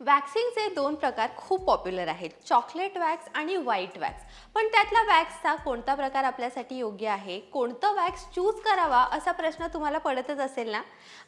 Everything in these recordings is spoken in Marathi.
वॅक्सिंगचे दोन प्रकार खूप पॉप्युलर आहेत. चॉकलेट वॅक्स आणि व्हाईट वॅक्स पण त्यातला वॅक्सचा कोणता प्रकार आपल्यासाठी योग्य आहे? कोणतं वॅक्स चूज करावा असा प्रश्न तुम्हाला पडतच असेल ना?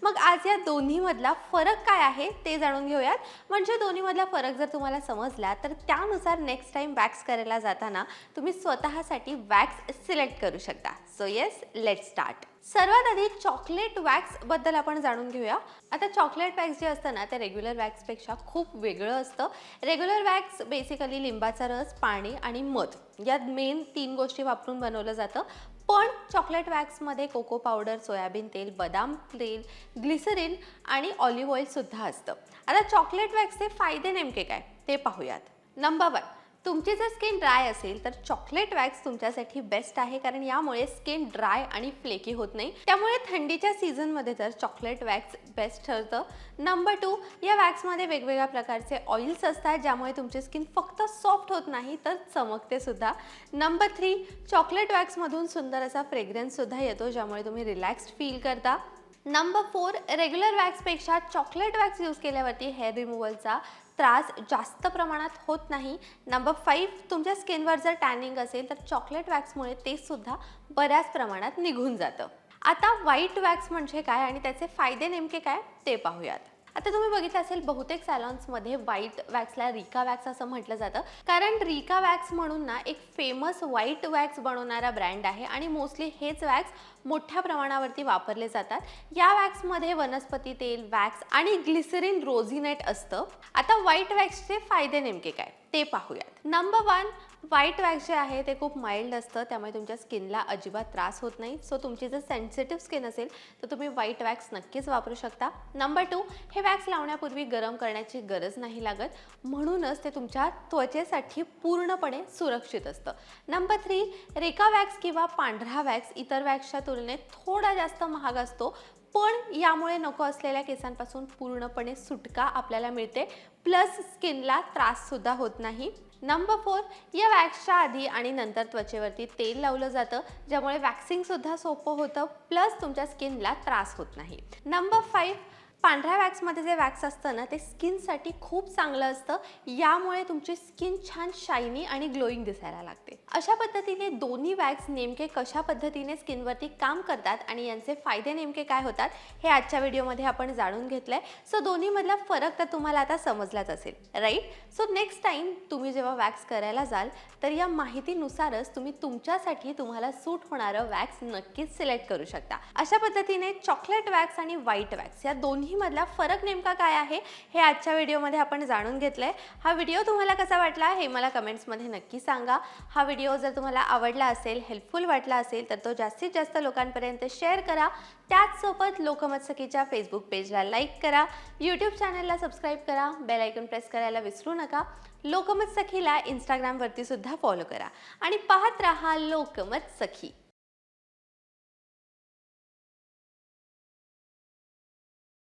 मग आज या दोन्हीमधला फरक काय आहे ते जाणून घेऊयात. म्हणजे दोन्हीमधला फरक जर तुम्हाला समजला तर त्यानुसार नेक्स्ट टाईम वॅक्स करायला जाताना तुम्ही स्वतःसाठी वॅक्स सिलेक्ट करू शकता. सो येस लेट स्टार्ट सर्वात आधी चॉकलेट वॅक्सबद्दल आपण जाणून घेऊया. आता चॉकलेट वॅक्स जे असतं ना ते रेग्युलर वॅक्सपेक्षा खूप वेगळं असतं. रेग्युलर वॅक्स बेसिकली लिंबाचा रस पाणी आणि मध. या मेन तीन गोष्टी वापरून बनवलं जातं. पण चॉकलेट वॅक्समध्ये कोको पावडर सोयाबीन तेल बदाम तेल ग्लिसरीन आणि ऑलिव्ह ऑइलसुद्धा असतं. आता चॉकलेट वॅक्सचे फायदे नेमके काय? ते पाहूयात. नंबर वन तुमची जर स्किन ड्राय असेल तर चॉकलेट वॅक्स तुमच्यासाठी बेस्ट आहे कारण यामुळे स्किन ड्राय आणि फ्लेकी होत नाही. त्यामुळे थंडीच्या सीझनमध्ये तर चॉकलेट वॅक्स बेस्ट ठरतं. नंबर टू या वॅक्समध्ये वेगवेगळ्या प्रकारचे ऑइल्स असतात ज्यामुळे तुमची स्किन फक्त सॉफ्ट होत नाही तर चमकते सुद्धा. नंबर थ्री चॉकलेट वॅक्समधून सुंदर असा फ्रेग्रन्ससुद्धा येतो ज्यामुळे तुम्ही रिलॅक्स्ड फील करता. नंबर फोर रेग्युलर वॅक्सपेक्षा चॉकलेट वॅक्स यूज केल्यावरती हेअर रिमूव्हलचा त्रास जास्त प्रमाणात होत नाही. नंबर फाईव्ह तुमच्या स्किनवर जर टॅनिंग असेल तर चॉकलेट वॅक्समुळे ते सुद्धा बऱ्याच प्रमाणात निघून जातं. आता व्हाईट वॅक्स म्हणजे काय? आणि त्याचे फायदे नेमके काय? ते पाहूयात. आता तुम्ही बघितलं असेल बहुतेक सॅलॉन्समध्ये व्हाईट वॅक्सला रिका वॅक्स असं म्हटलं जातं. कारण रिका वॅक्स म्हणून ना एक फेमस व्हाईट वॅक्स बनवणारा ब्रँड आहे आणि मोस्टली हेच वॅक्स मोठ्या प्रमाणावरती वापरले जातात. या वॅक्समध्ये वनस्पती तेल वॅक्स आणि ग्लिसरीन रोझिनेट असतं. आता व्हाईट वॅक्सचे फायदे नेमके काय? ते पाहूयात. नंबर वन व्हाईट वॅक्स जे आहे ते खूप माइल्ड असतं. त्यामुळे तुमच्या स्किनला अजिबात त्रास होत नाही. सो तुमची जर सेन्सिटिव्ह स्किन असेल तर तुम्ही व्हाईट वॅक्स नक्कीच वापरू शकता. नंबर टू हे वॅक्स लावण्यापूर्वी गरम करण्याची गरज नाही लागत. म्हणूनच ते तुमच्या त्वचेसाठी पूर्णपणे सुरक्षित असतं. नंबर थ्री रेका वॅक्स किंवा पांढरा वॅक्स इतर वॅक्सच्या तुलनेत थोडा जास्त महाग असतो. पण यामुळे नको असलेल्या केसांपासून पूर्णपणे सुटका आपल्याला मिळते. प्लस स्किनला त्राससुद्धा होत नाही. नंबर फोर या वॅक्सच्या आधी आणि नंतर त्वचेवरती तेल लावलं जातं ज्यामुळे वॅक्सिंगसुद्धा सोपं होतं प्लस तुमच्या स्किनला त्रास होत नाही. नंबर फाईव्ह पांढऱ्या वॅक्समध्ये जे वॅक्स असतं ना ते स्किनसाठी खूप चांगलं असतं. यामुळे तुमची स्किन छान शायनी आणि ग्लोईंग दिसायला लागते. अशा पद्धतीने दोन्ही वॅक्स नेमके कशा पद्धतीने स्किनवरती काम करतात आणि यांचे फायदे नेमके काय होतात हे आजच्या व्हिडिओमध्ये आपण जाणून घेतलं आहे सो दोन्हीमधला फरक तर तुम्हाला आता समजलाच असेल राईट सो नेक्स्ट टाईम तुम्ही जेव्हा वॅक्स करायला जाल तर या माहितीनुसारच तुम्ही तुमच्यासाठी तुम्हाला सूट होणारं वॅक्स नक्कीच सिलेक्ट करू शकता. अशा पद्धतीने चॉकलेट वॅक्स आणि व्हाईट वॅक्स या दोन्ही दोन्हीमधला फरक नेमका काय आहे हे आजच्या व्हिडिओमध्ये आपण जाणून घेतलं आहे हा व्हिडिओ तुम्हाला कसा वाटला हे मला कमेंट्समध्ये नक्की सांगा. हा व्हिडिओ जर तुम्हाला आवडला असेल हेल्पफुल वाटला असेल तर तो जास्तीत जास्त लोकांपर्यंत शेअर करा. त्याचसोबत लोकमत सखीच्या फेसबुक पेजला लाईक करा. यूट्यूब चॅनलला सबस्क्राईब करा. बेल आयकॉन प्रेस करायला विसरू नका. लोकमत सखीला इंस्टाग्रामवरती सुद्धा फॉलो करा. आणि पाहत राहा लोकमत सखी